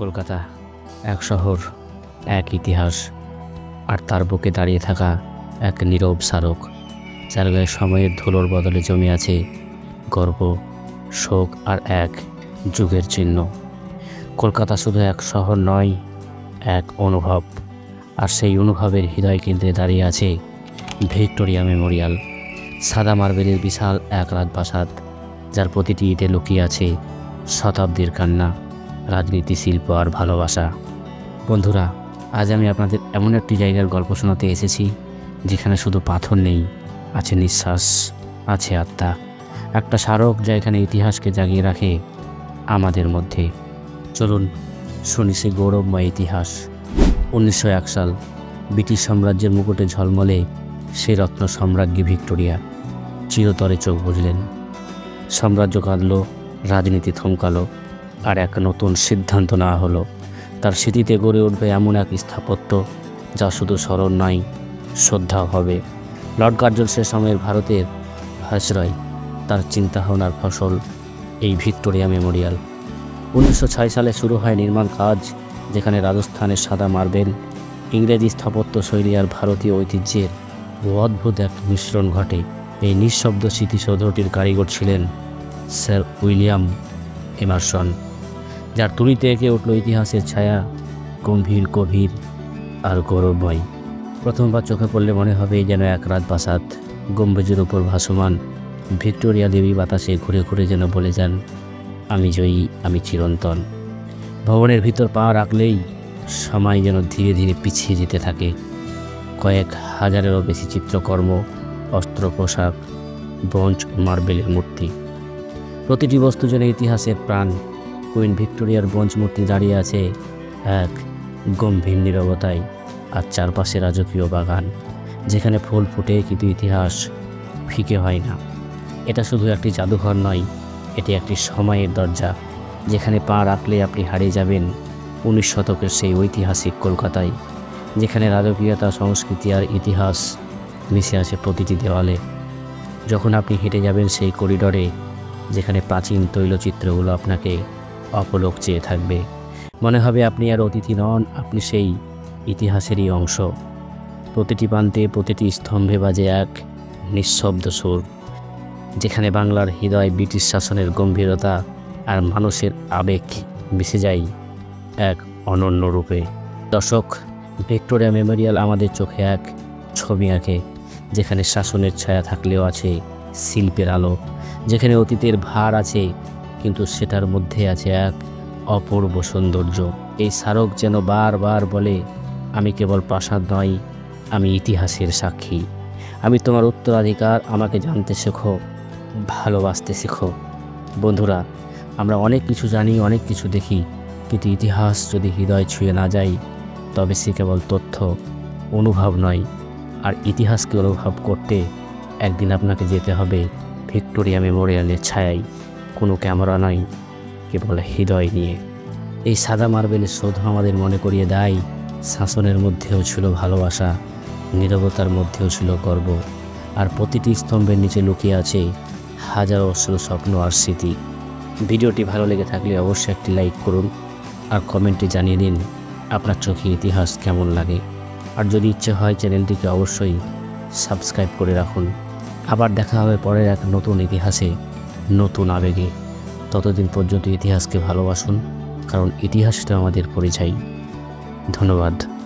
কলকাতা, এক শহর, এক ইতিহাস, আর তার বুকে দাঁড়িয়ে থাকা এক নীরব স্মারক, যার গায়ে সময়ের ধুলোর বদলে জমে আছে গর্ব, শোক আর এক যুগের চিহ্ন। কলকাতা শুধু এক শহর নয়, এক অনুভব, আর সেই অনুভবের হৃদয় কেন্দ্রে দাঁড়িয়ে আছে ভিক্টোরিয়া মেমোরিয়াল, সাদা মার্বেলের বিশাল এক রাজপ্রাসাদ যার প্রতিটি ইটে লুকিয়ে আছে শতাব্দীর কান্না। রাজনীতি, শিল্প আর ভালোবাসা। বন্ধুরা, আজ আমি আপনাদের এমন একটি জায়গার গল্প শোনাতে এসেছি, যেখানে শুধু পাথর নেই, আছে নিঃশ্বাস, আছে আত্মা। একটা স্মারক যা এখানে ইতিহাসকে জাগিয়ে রাখে আমাদের মধ্যে। চলুন শুনি সে গৌরবময় ইতিহাস। উনিশশো এক সাল, ব্রিটিশ সাম্রাজ্যের মুকুটে ঝলমলে সে রত্ন সম্রাজ্ঞী ভিক্টোরিয়া। চিরতরে চোখ বুঝলেন সাম্রাজ্য কাঁদল, রাজনীতি থমকালো। আর এক নতুন সিদ্ধান্ত নেওয়া হলো। তার স্মৃতিতে গড়ে উঠবে এমন এক স্থাপত্য, যা শুধু স্মরণ নয় শ্রদ্ধা হবে। লর্ড কার্জন সে সময়ের ভারতের ভাসরয়, তার চিন্তাভাবনার ফসল, এই ভিক্টোরিয়া মেমোরিয়াল। উনিশশো ছয় সালে শুরু হয় নির্মাণ কাজ, যেখানে রাজস্থানের সাদা মার্বেল, ইংরেজি স্থাপত্য শৈলী আর ভারতীয় ঐতিহ্যের অদ্ভুত এক মিশ্রণ ঘটে। এই নিঃশব্দ স্মৃতিসৌধটির কারিগর ছিলেন স্যার উইলিয়াম এমারসন। যার তুলিতে এঁকে উঠল ইতিহাসের ছায়া, গম্ভীর গভীর আর গৌরবময়। প্রথমবার চোখে পড়লে মনে হবে যেন এক রাত বাসাত গম্বুজের উপর ভাসমান ভিক্টোরিয়া দেবী বাতাসে ঘুরে ঘুরে যেন বলে যান, আমি জয়ী, আমি চিরন্তন। ভবনের ভিতর পা রাখলেই সময় যেন ধীরে ধীরে পিছিয়ে যেতে থাকে। কয়েক হাজারেরও বেশি চিত্রকর্ম, অস্ত্র পোশাক, ব্রঞ্জ, মার্বেলের মূর্তি। প্রতিটি বস্তু যেন ইতিহাসের প্রাণ। কুইন ভিক্টোরিয়ার ব্রঞ্জ মূর্তি দাঁড়িয়ে আছে এক গম্ভীর নীরবতায় আর চারপাশে রাজকীয় বাগান, যেখানে ফুল ফুটে কিন্তু ইতিহাস ফিকে হয় না। এটা শুধু একটি জাদুঘর নয়, এটি একটি সময়ের দরজা, যেখানে পা রাখলে আপনি হারিয়ে যাবেন উনিশ শতকের সেই ঐতিহাসিক কলকাতায়, যেখানে রাজকীয়তা, সংস্কৃতি আর ইতিহাস মিশে আছে প্রতিটি দেওয়ালে। যখন আপনি হেঁটে যাবেন সেই করিডরে, যেখানে প্রাচীন তৈলচিত্রগুলো আপনাকে অপলোক চেয়ে থাকবে। মনে হবে আপনি আর অতিথি নন, আপনি সেই ইতিহাসেরই অংশ। প্রতিটি প্রান্তে প্রতিটি স্তম্ভে বাজে এক নিঃশব্দ সুর, যেখানে বাংলার হৃদয় ব্রিটিশ শাসনের গম্ভীরতা আর মানুষের আবেগ মিশে যায় এক অনন্য রূপে। দর্শক, ভিক্টোরিয়া মেমোরিয়াল আমাদের চোখে এক ছবি আঁকে, যেখানে শাসনের ছায়া থাকলেও আছে শিল্পের আলো, যেখানে অতীতের ভার আছে কিন্তু সেটার মধ্যে আছে এক অপূর্ব সৌন্দর্য। এই স্মারক যেন বারবার বলে, আমি কেবল প্রাসাদ নই আমি ইতিহাসের সাক্ষী। আমি তোমার উত্তরাধিকার, আমাকে জানতে শেখো, ভালোবাসতে শেখো। বন্ধুরা, আমরা অনেক কিছু জানি, অনেক কিছু দেখি, কিন্তু ইতিহাস যদি হৃদয় ছুঁয়ে না যায়, তবে সে কেবল তথ্য, অনুভব নয়। আর ইতিহাসকে অনুভব করতে একদিন আপনাকে যেতে হবে ভিক্টোরিয়া মেমোরিয়ালের ছায়ায়। কোনো ক্যামেরা নয় কেবল হৃদয় নিয়ে। এই সাদা মার্বেলের শোধ আমাদের মনে করিয়ে দেয়, শাসনের মধ্যেও ছিল ভালোবাসা, নীরবতার মধ্যেও ছিল গর্ব, আর প্রতিটি স্তম্ভের নিচে লুকিয়ে আছে হাজার অশ্রু, স্বপ্ন আর স্মৃতি। ভিডিওটি ভালো লেগে থাকলে অবশ্যই একটি লাইক করুন, আর কমেন্টে জানিয়ে দিন আপনার চোখে ইতিহাস কেমন লাগে। আর যদি ইচ্ছে হয় চ্যানেলটিকে অবশ্যই সাবস্ক্রাইব করে রাখুন। আবার দেখা হবে পরের এক নতুন ইতিহাসে। নতুন আবেগে। ততদিন পর্যন্ত ইতিহাসকে ভালোবাসুন কারণ ইতিহাসটা আমাদের পরিচয়। ধন্যবাদ।